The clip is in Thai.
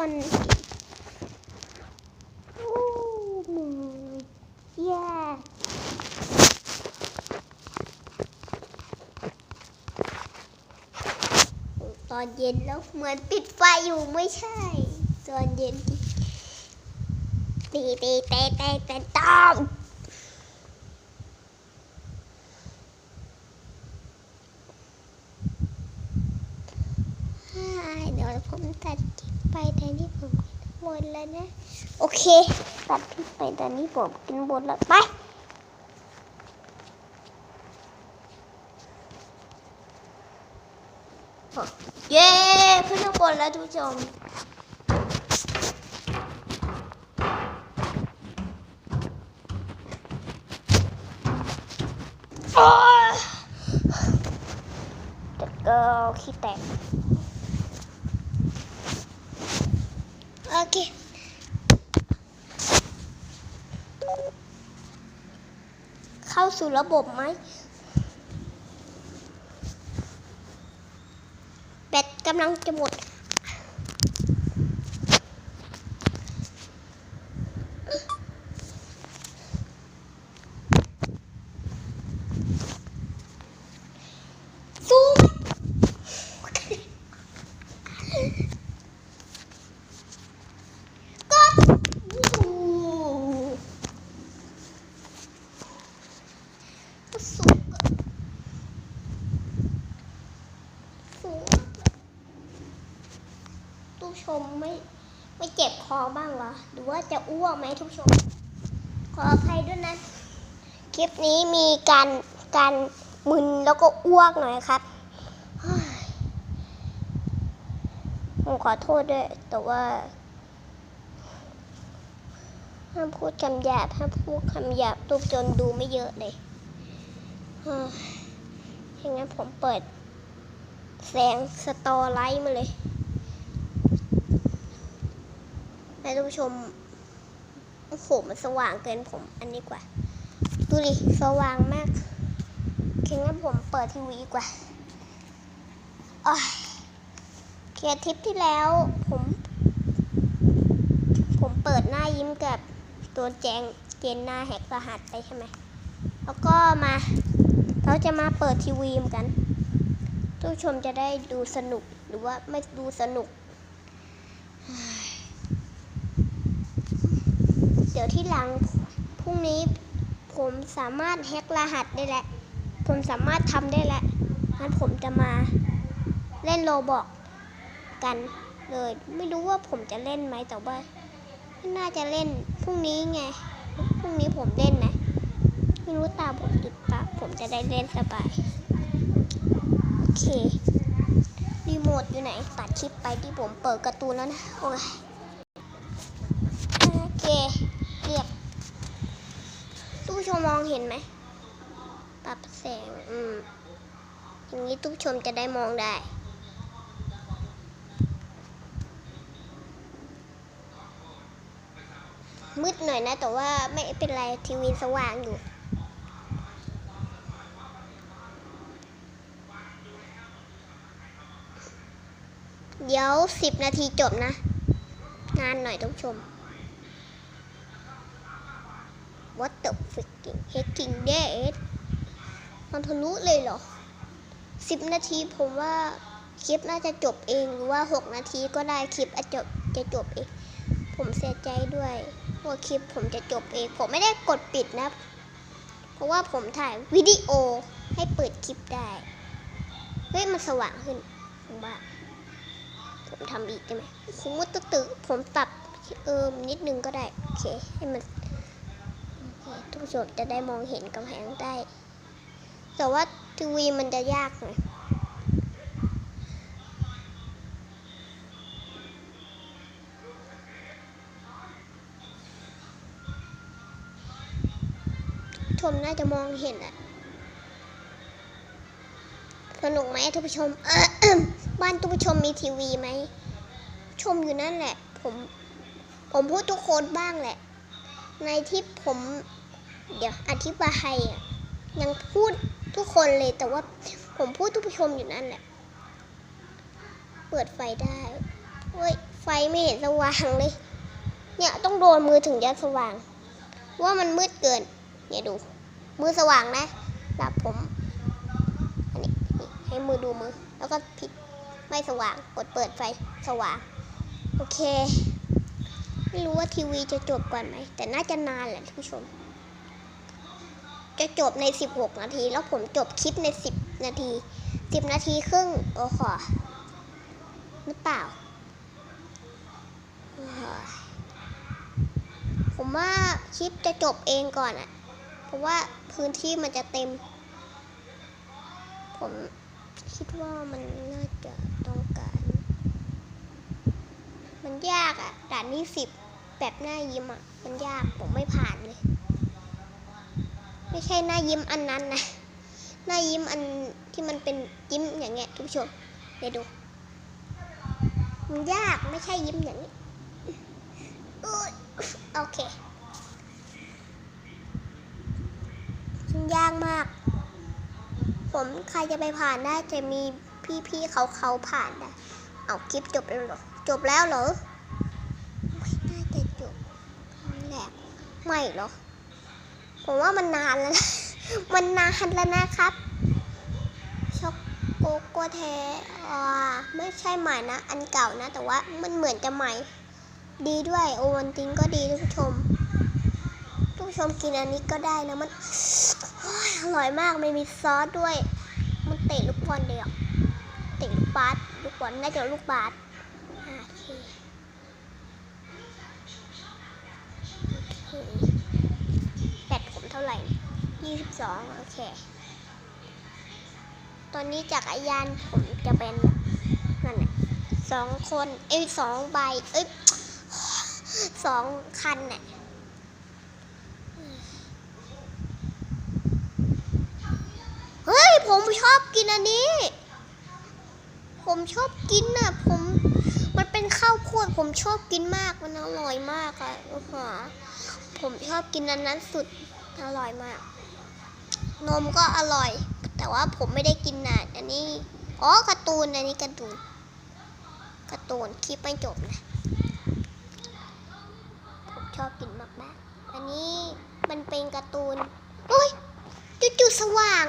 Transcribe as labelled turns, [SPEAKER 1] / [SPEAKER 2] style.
[SPEAKER 1] อนโอ้มือแย่ตอนเย็นแล้วเหมือนปิดไฟอยู่ไม่ใช่ ตอนเย็นตีตีเตะเตะเตะตอม เดี๋ยวผมตัดคลิปไปแต่นี่ผมกินบนแล้วนะ โอเค ตัดคลิปไปแต่นี่ผมกินบนแล้วไปเย้ขึ้นข้างบนแล้วทุกผู้ชมโอ้ยแต่ก็ขี้แตก โอเค เข้า สู่ระบบไหม แบตกำลังจะหมด ซูมกดวู้สูงสูง ตู้ชมไม่ไม่เจ็บคอบ้างเหรอ หรือว่าจะอ้วกไหมทุกชม ขออภัยด้วยนะ คลิปนี้มีการการมึนแล้วก็อ้วกหน่อยครับผมขอโทษด้วย แต่ว่าห้ามพูดคำหยาบห้ามพูดคำหยาบตูบจนดูไม่เยอะเลยเฮ้ยอย่างนั้นผมเปิด แสงสตอไลท์มาเลย ให้ท่านผู้ชม โอ้โห มันสว่างเกินผม อันนี้กว่า ดูดิ สว่างมากเคงั้นผมเปิดทีวีกว่าโอ้ยเคลียร์ทริปที่แล้วผม ผมเปิดหน้ายิ้มกับตัวแจงเจนหน้าแหกรหัสไปใช่ไหม แล้วก็มา เราจะมาเปิดทีวีกันทุกชมจะได้ดูสนุกหรือว่าไม่ดูสนุก เดี๋ ยวที่หลังพรุ่งนี้ผมสามารถแฮกรหัสได้แล้วผมสามารถทำได้แล้วงั้นผมจะมาเล่นโลบอกกันเลย ไม่รู้ว่าผมจะเล่นไหมแต่ว่าน่าจะเล่นพรุ่งนี้ไงพรุ่งนี้ผมเล่นนะไม่รู้ตาผมติดปะผมจะได้เล่นสบายโอเครีโมทอยู่ไหนตัดคลิปไปที่ผมเปิดการ์ตูนแล้วนะโอ้ย โอเค เรียบู้ชมมองเห็นไหม ปรับแสง อืม อย่างนี้ทุกชมจะได้มองได้ มืดหน่อยนะ แต่ว่าไม่เป็นไร ทีวีสว่างอยู่เดี๋ยวสิบนาทีจบนะ นานหน่อยทุกชม What the freaking hacking dead มันทะลุเลยเหรอสิบนาทีผมว่าคลิปน่าจะจบเองหรือว่าหกนาทีก็ได้คลิปอาจจะจะจบเอง ผมเสียใจด้วยว่าคลิปผมจะจบเอง ผมไม่ได้กดปิดนะ เพราะว่าผมถ่ายวิดีโอให้เปิดคลิปได้ เฮ้ย มันสว่างขึ้นผมว่าผมทำอีกได้ไหมผมมุดตึกตึกผมปรับเออนิดนึงก็ได้ โอเค ให้มัน ทุกชมจะได้มองเห็นกำแพงได้ แต่ว่าทีวีมันจะยากหน่อยชมน่าจะมองเห็นอะสนุกไหมทุกผู้ชม บ้านทุกผู้ชมมีทีวีไหม ชมอยู่นั่นแหละ ผม ผมพูดทุกคนบ้างแหละ ในที่ผม เดี๋ยวอธิบายอะยังพูดทุกคนเลยแต่ว่าผมพูดทุกผู้ชมอยู่นั่นแหละ เปิดไฟได้เฮ้ยไฟไม่เห็นสว่างเลย เนี่ยต้องโดนมือถึงจะสว่าง ว่ามันมืดเกิน เนี่ยดู มือสว่างนะหลับผม อันนี้นี่ให้มือดูมือ แล้วก็พลิกไม่สว่าง กดเปิดไฟสว่าง โอเค ไม่รู้ว่าทีวีจะจบก่อนไหม แต่น่าจะนานแหละท่านผู้ชม จะจบใน 16 นาที แล้วผมจบคลิปใน 10 นาที 10 นาทีครึ่ง โอ้โหหรือเปล่า ผมว่าคลิปจะจบเองก่อนอะเพราะว่าพื้นที่มันจะเต็ม ผมคิดว่ามันน่าจะต้องการ มันยากอะด่านที่สิบ แบบหน้ายิ้มอะ มันยากผมไม่ผ่านเลย ไม่ใช่หน้ายิ้มอันนั้นนะ หน้ายิ้มอันที่มันเป็นยิ้มอย่างเงี้ยทุกชมเดี๋ยวดู มันยากไม่ใช่ยิ้มอย่างนี้อุ๊ยโอเคมันยากมาก ผมใครจะไปผ่านได้จะมีพี่ๆเขาเขาผ่านได้เอาคลิปจบแล้วเหรอ จบแล้วเหรอ ไม่น่าจะจบครั้งแรก ไม่หรอ ผมว่ามันนานแล้วนะมันนานแล้วนะครับ ช็อกโกโก้แท้อ่าไม่ใช่ใหม่นะ อันเก่านะ แต่ว่ามันเหมือนจะใหม่ ดีด้วย โอวันติงก็ดีทุกชม ทุกชมกินอันนี้ก็ได้นะมันโอ้ยอร่อยมากไม่มีซอสด้วย มันเตะลูกบอลเดียวเตะลูกบาสลูกบอลน่าจะลูกบาสอ่าโอเค โอแบตผมเท่าไหร่ยี่สิบสองโอเค ตอนนี้จักรยานผมจะเป็นนั่นสองคนเอ้ยสองใบเอ้ยสองคันน่ะเฮ้ย ผมชอบกินอันนี้ ผมชอบกินน่ะ ผม มันเป็นข้าวโพดผมชอบกินมาก มันอร่อยมากอะโอ้โห ผมชอบกินอันนั้นสุดอร่อยมาก นมก็อร่อย แต่ว่าผมไม่ได้กินนานอันนี้อ๋อการ์ตูนอันนี้การ์ตูนการ์ตูนคลิปไม่จบนะ ผมชอบกินมากๆอันนี้มันเป็นการ์ตูนโอ้ยจุดๆสว่าง